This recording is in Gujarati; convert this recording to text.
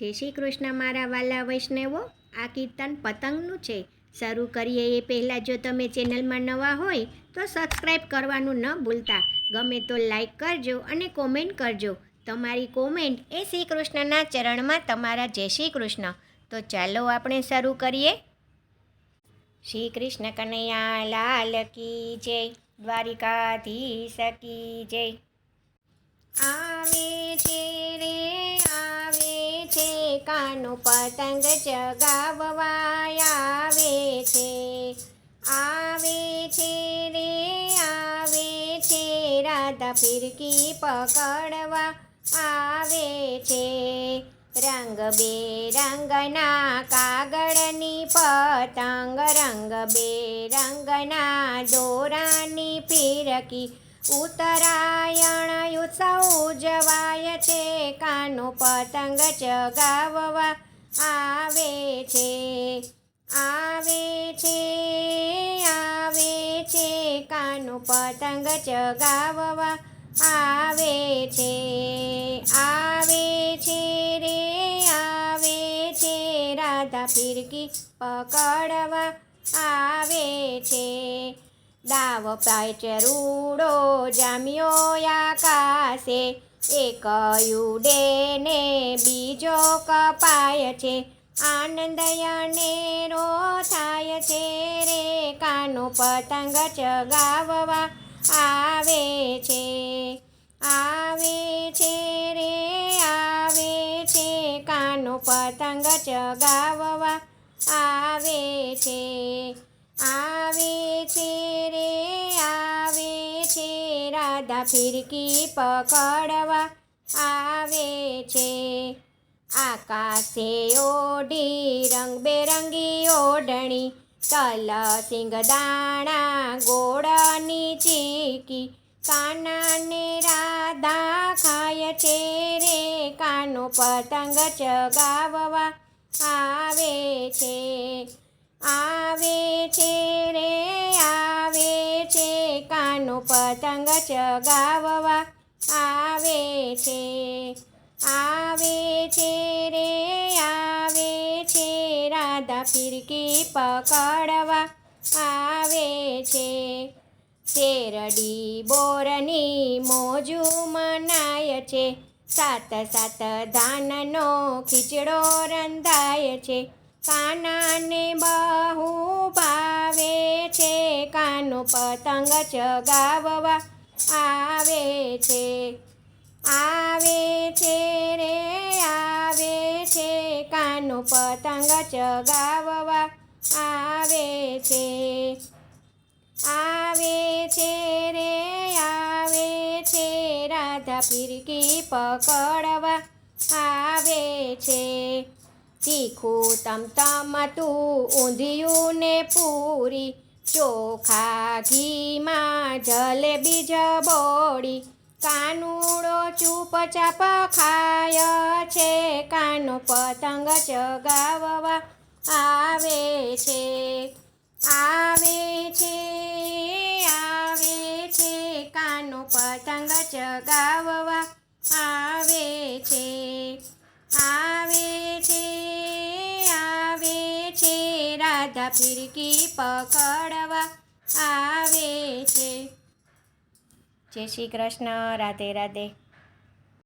જય શ્રી કૃષ્ણ મારા વાલા વૈષ્ણવો. આ કીર્તન પતંગનું છે. શરૂ કરીએ એ પહેલાં જો તમે ચેનલમાં નવા હોય તો સબસ્ક્રાઈબ કરવાનું ન ભૂલતા. ગમે તો લાઈક કરજો અને કોમેન્ટ કરજો. તમારી કોમેન્ટ એ શ્રી કૃષ્ણના ચરણમાં તમારા જય શ્રી કૃષ્ણ. તો ચાલો આપણે શરૂ કરીએ. શ્રી કૃષ્ણ કનૈયા લાલ કી જય. દ્વારિકાધીશ કી જય. આવે છે રે, આવે કાનો પતંગ ચગાવવા આવે છે. આવે છે રે, આવે છે. રાધા ફિરકી પકડવા આવે છે. રંગ બેરંગના કાગળની પતંગ, રંગ બેરંગના દોરાની ફિરકી ઉત્તરાયણ ઉત્સવ ઉજવાય છે, કાનો પતંગ ચગાવવા આવે છે આવે છે આવે છે, કાનો પતંગ ચગાવવા આવે છે આવે છે રે, આવે છે, રાધા ફિરકી પકડવા આવે છે. દાવ પાય ચરૂડો જામ્યો આકાશે. એક યુડે ને બીજો કપાય છે. આનંદ અનેરો થાય છે રે. કાનો પતંગ ચગાવવા આવે છે. આવે છે રે, આવે છે. કાનો પતંગ ચગાવવા આવે છે. આવે છે રાધા ફિરકી પકડવા આવે છે. આકાશે ઓઢી રંગબેરંગી ઓઢણી, તલ સિંગ દાણા ગોળની ચીકી, કાનાને રાધા ખાય છે રે. કાનો પતંગ ચગાવવા આવે છે આવે છે રે. પતંગ ચગાવવા આવે છે આવે છે રે, આવે છે રાધા ફિરકી પકડવા આવે છે. શેરડી બોરની મોજુ મનાય છે, સાત સાત ધાનનો ખીચડો રંધાય છે, કાનાને બહુ ભાવે છે. કાનો પતંગ ચગાવવા આવે છે. આવે છે રે, આવે છે. કાનો પતંગ ચગાવવા આવે છે. આવે છે રે, આવે છે. રાધા ફિરકી પકડવા આવે છે. તીખું તમ તમ તું ઊંધિયું ને પૂરી ચોખા ઘીમાં જલેબી જબોડી કાનુડો ચૂપચાપ ખાય છે. કાનો પતંગ ચગાવવા આવે છે. આવે પકડવા આવે છે. જય શ્રી કૃષ્ણ. રાધે રાધે.